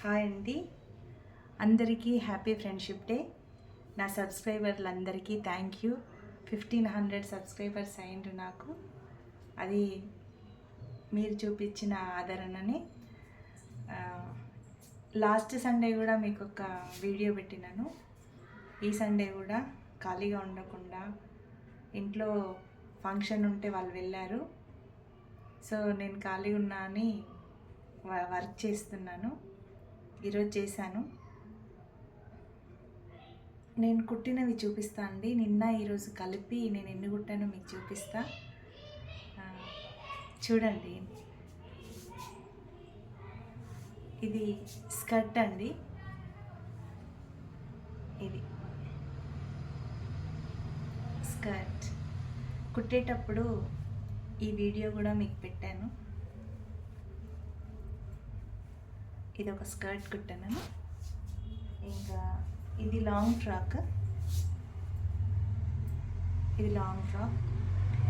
Hi అండి. అందరికీ happy friendship day. నా సబ్స్క్రైబర్లందరికీ thank you. Fifteen hundred subscribers అయిండు నాకు. అది మీరు చూపించిన ఆదరణని. లాస్ట్ సండే కూడా మీకు ఒక వీడియో పెట్టినాను. ఈ సండే కూడా ఖాళీగా ఉండకుండా ఇంట్లో ఫంక్షన్ ఉంటే వాళ్ళు వెళ్ళారు. సో నేను ఖాళీగా ఉన్నా అని వర్క్ చేస్తున్నాను. ఈరోజు చేశాను. నేను కుట్టినవి చూపిస్తా అండి. నిన్న ఈరోజు కలిపి నేను ఎన్ని కుట్టానో మీకు చూపిస్తా. చూడండి. ఇది స్కర్ట్ అండి. ఇది స్కర్ట్. కుట్టేటప్పుడు ఈ వీడియో కూడా మీకు పెట్టాను. ఇది ఒక స్కర్ట్ కుట్టాను. ఇంకా ఇది లాంగ్ ఫ్రాక్ ఇది లాంగ్ ఫ్రాక్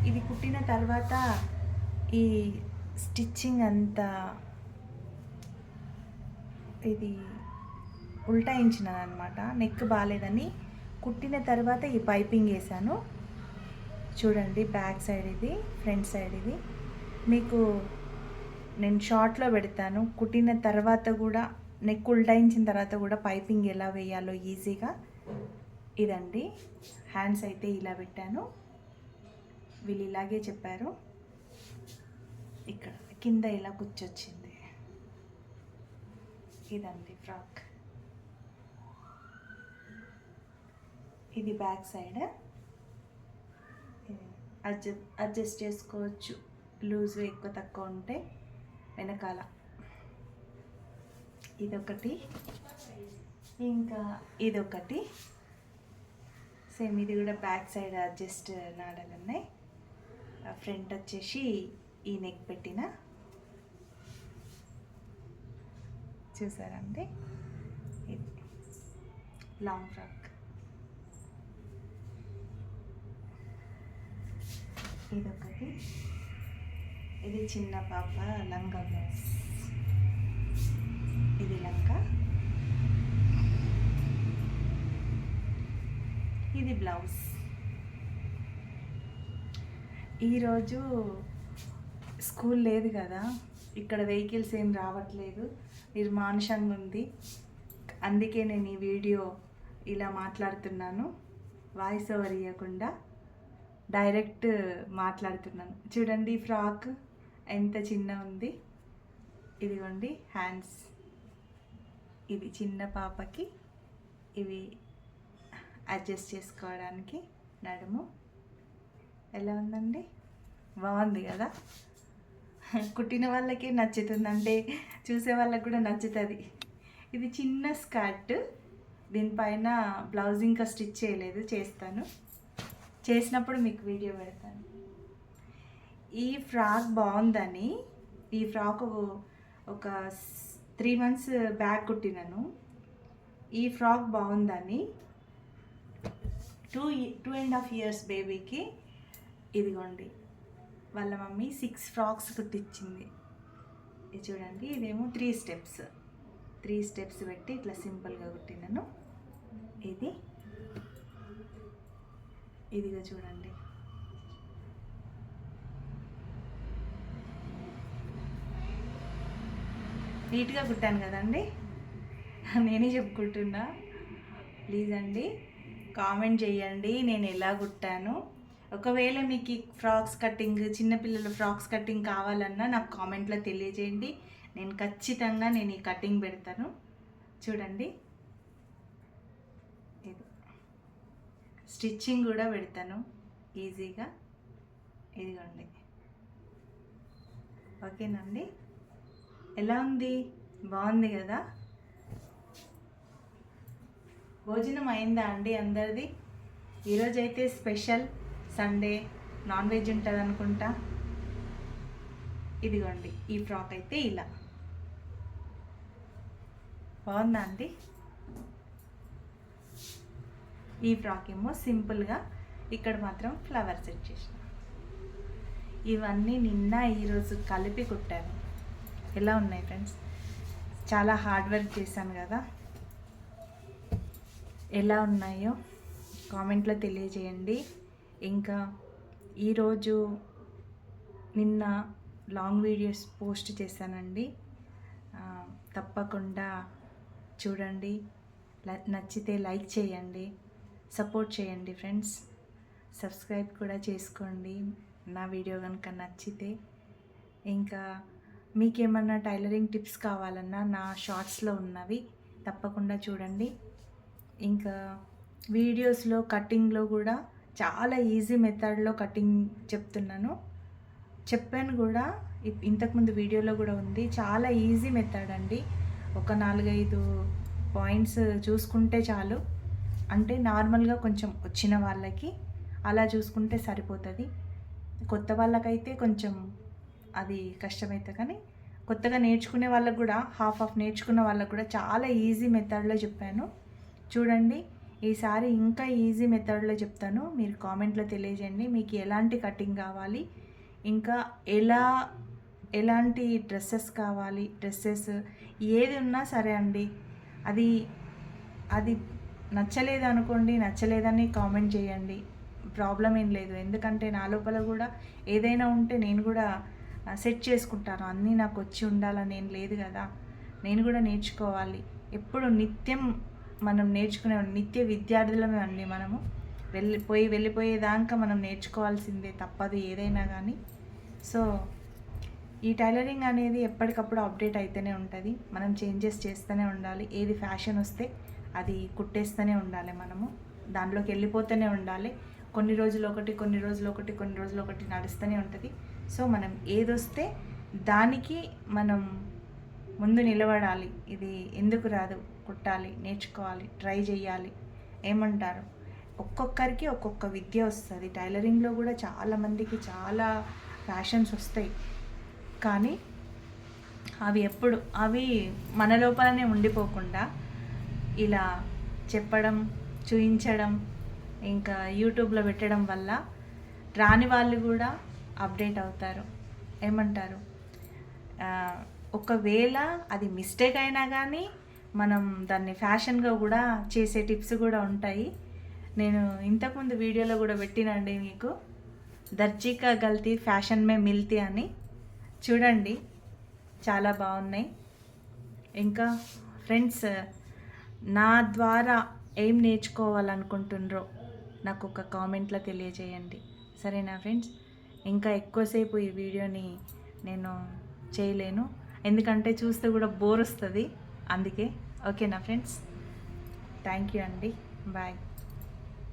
ఇది కుట్టిన తర్వాత ఈ స్టిచ్చింగ్ అంతా ఇది ఉల్టాయించినాను అనమాట నెక్ బాగాలేదని కుట్టిన తర్వాత ఈ పైపింగ్ వేసాను చూడండి బ్యాక్ సైడ్ ఇది ఫ్రంట్ సైడ్ ఇది. మీకు నేను షార్ట్లో పెడతాను. కుట్టిన తర్వాత కూడా నెక్ ఉల్టాయించిన తర్వాత కూడా పైపింగ్ ఎలా వేయాలో ఈజీగా ఇదండి. హ్యాండ్స్ అయితే ఇలా పెట్టాను. వీళ్ళు ఇలాగే చెప్పారు. ఇక్కడ కింద ఇలా కూర్చొచ్చింది. ఇదండి ఫ్రాక్. ఇది బ్యాక్ సైడ్. అడ్జస్ట్ అడ్జస్ట్ చేసుకోవచ్చు. లూజ్ ఎక్కువ తక్కువ ఉంటే. వెనకాల. ఇదొకటి. ఇంకా ఇదొకటి. సేమ్ ఇది కూడా బ్యాక్ సైడ్ అడ్జస్ట్ నాడలు ఉన్నాయి ఫ్రంట్ వచ్చేసి ఈ నెక్ పెట్టిన. చూసారండి? ఇది. Long frock. ఇదొకటి. ఇది చిన్న పాప లంగా బ్లౌజ్. ఇది లంగా. ఇది బ్లౌజ్. ఈరోజు స్కూల్ లేదు కదా ఇక్కడ వెహికల్స్ ఏం రావట్లేదు నిర్మానుషంగా ఉంది. అందుకే నేను ఈ వీడియో ఇలా మాట్లాడుతున్నాను. వాయిస్ ఓవర్ ఇవ్వకుండా డైరెక్ట్ మాట్లాడుతున్నాను. చూడండి ఫ్రాక్. ఎంత చిన్న ఉంది? ఇదిగోండి హ్యాండ్స్ ఇది చిన్న పాపకి ఇవి అడ్జస్ట్ చేసుకోవడానికి నడుము. ఎలా ఉందండి? బాగుంది కదా? కుట్టిన వాళ్ళకి నచ్చుతుంది అంటే చూసే వాళ్ళకి కూడా నచ్చుతుంది. ఇది చిన్న స్కర్ట్. దీనిపైన బ్లౌజ్ ఇంకా స్టిచ్ చేయలేదు చేస్తాను. చేసినప్పుడు మీకు వీడియో పెడతాను. ఈ ఫ్రాక్ బాగుందని ఈ ఫ్రాక్ ఒక త్రీ మంత్స్ బ్యాక్ కుట్టినాను. ఈ ఫ్రాక్ బాగుందని two two and half years బేబీకి ఇదిగోండి. వాళ్ళ మమ్మీ సిక్స్ ఫ్రాక్స్ కుట్టించింది ఇది చూడండి ఇదేమో త్రీ స్టెప్స్. త్రీ స్టెప్స్ పెట్టి ఇట్లా సింపుల్గా కుట్టినాను. ఇది. ఇదిగో చూడండి. నీట్గా కుట్టాను కదండి. నేనే చెప్పుకుంటున్నా. ప్లీజ్ అండి కామెంట్ చేయండి నేను ఎలా కుట్టాను. ఒకవేళ మీకు ఈ ఫ్రాక్స్ కటింగ్ చిన్నపిల్లల ఫ్రాక్స్ కటింగ్ కావాలన్నా నాకు కామెంట్లో తెలియజేయండి. నేను ఖచ్చితంగా నేను ఈ కటింగ్ పెడతాను. చూడండి. ఇది స్టిచ్చింగ్ కూడా పెడతాను. ఈజీగా. ఇదిగోండి. ఓకేనండి ఎలా ఉంది? బాగుంది కదా? భోజనం అయిందా అండి అందరిది? ఈరోజు అయితే స్పెషల్ సండే నాన్ వెజ్ ఉంటుంది అనుకుంటా ఇదిగోండి ఈ ఫ్రాక్ అయితే ఇలా. బాగుందా అండి? ఈ ఫ్రాక్ ఏమో సింపుల్గా ఇక్కడ మాత్రం ఫ్లవర్ సెట్ చేసిన. ఇవన్నీ నిన్న ఈరోజు కలిపి కుట్టాను. ఎలా ఉన్నాయి ఫ్రెండ్స్ చాలా హార్డ్ వర్క్ చేశాను కదా. ఎలా ఉన్నాయో కామెంట్లో తెలియజేయండి. ఇంకా ఈరోజు నిన్న లాంగ్ వీడియోస్ పోస్ట్ చేశానండి. తప్పకుండా చూడండి. నచ్చితే లైక్ చేయండి. సపోర్ట్ చేయండి ఫ్రెండ్స్ సబ్స్క్రైబ్ కూడా చేసుకోండి. నా వీడియో కనుక నచ్చితే. ఇంకా మీకేమన్నా టైలరింగ్ టిప్స్ కావాలన్నా నా షార్ట్స్లో ఉన్నవి తప్పకుండా చూడండి. ఇంకా వీడియోస్లో కటింగ్లో కూడా చాలా ఈజీ మెథడ్లో కటింగ్ చెప్తున్నాను. చెప్పాను కూడా ఇప్- ఇంతకుముందు వీడియోలో కూడా ఉంది. చాలా ఈజీ మెథడ్ అండి. ఒక నాలుగైదు పాయింట్స్ చూసుకుంటే చాలు. అంటే నార్మల్గా కొంచెం వచ్చిన వాళ్ళకి అలా చూసుకుంటే సరిపోతుంది. కొత్త వాళ్ళకైతే కొంచెం అది కష్టమైతే కానీ కొత్తగా నేర్చుకునే వాళ్ళకు కూడా హాఫ్ ఆఫ్ నేర్చుకున్న వాళ్ళకు కూడా చాలా ఈజీ మెథడ్లో చెప్పాను. చూడండి ఈసారి ఇంకా ఈజీ మెథడ్లో చెప్తాను. మీరు కామెంట్లో తెలియజేయండి మీకు ఎలాంటి కటింగ్ కావాలి ఇంకా ఎలా ఎలాంటి డ్రెస్సెస్ కావాలి డ్రెస్సెస్ ఏది ఉన్నా సరే అండి అది అది నచ్చలేదు అనుకోండి నచ్చలేదని కామెంట్ చేయండి. ప్రాబ్లం ఏం లేదు. ఎందుకంటే నా లోపల కూడా ఏదైనా ఉంటే నేను కూడా సెట్ చేసుకుంటాను. అన్నీ నాకు వచ్చి ఉండాలని ఏం లేదు కదా. నేను కూడా నేర్చుకోవాలి. ఎప్పుడు నిత్యం మనం నేర్చుకునే నిత్య విద్యార్థులమే అండి మనము. వెళ్ళిపోయి వెళ్ళిపోయేదాకా మనం నేర్చుకోవాల్సిందే తప్పదు ఏదైనా కానీ సో ఈ టైలరింగ్ అనేది ఎప్పటికప్పుడు అప్డేట్ అయితేనే ఉంటుంది. మనం చేంజెస్ చేస్తూనే ఉండాలి. ఏది ఫ్యాషన్ వస్తే అది కుట్టేస్తూనే ఉండాలి మనము. దాంట్లోకి వెళ్ళిపోతూనే ఉండాలి. కొన్ని రోజులు ఒకటి కొన్ని రోజులు ఒకటి కొన్ని రోజులు ఒకటి నడుస్తూనే ఉంటుంది. సో మనం ఏదొస్తే దానికి మనం ముందు నిలబడాలి. ఇది ఎందుకు రాదు? కుట్టాలి నేర్చుకోవాలి ట్రై చేయాలి ఏమంటారు? ఒక్కొక్కరికి ఒక్కొక్క విద్య వస్తుంది. టైలరింగ్లో కూడా చాలామందికి చాలా ఫ్యాషన్స్ వస్తాయి. కానీ అవి ఎప్పుడు? అవి మన లోపలనే ఉండిపోకుండా ఇలా చెప్పడం చూయించడం ఇంకా యూట్యూబ్లో పెట్టడం వల్ల రాని వాళ్ళు కూడా అప్డేట్ అవుతారు. ఏమంటారు? ఒకవేళ అది మిస్టేక్ అయినా కానీ మనం దాన్ని ఫ్యాషన్గా కూడా చేసే టిప్స్ కూడా ఉంటాయి. నేను ఇంతకుముందు వీడియోలో కూడా పెట్టినండి మీకు. దర్జీకా గల్తీ ఫ్యాషన్ మే మిల్తీ అని. చూడండి. చాలా బాగున్నాయి. ఇంకా ఫ్రెండ్స్ నా ద్వారా ఏం నేర్చుకోవాలనుకుంటుండ్రో నాకు ఒక కామెంట్లో తెలియజేయండి. సరేనా ఫ్రెండ్స్? ఇంకా ఎక్కువసేపు ఈ వీడియోని నేను చేయలేను. ఎందుకంటే చూస్తే కూడా బోర్ వస్తుంది. అందుకే ఓకేనా ఫ్రెండ్స్? థ్యాంక్ యూ అండి. బాయ్.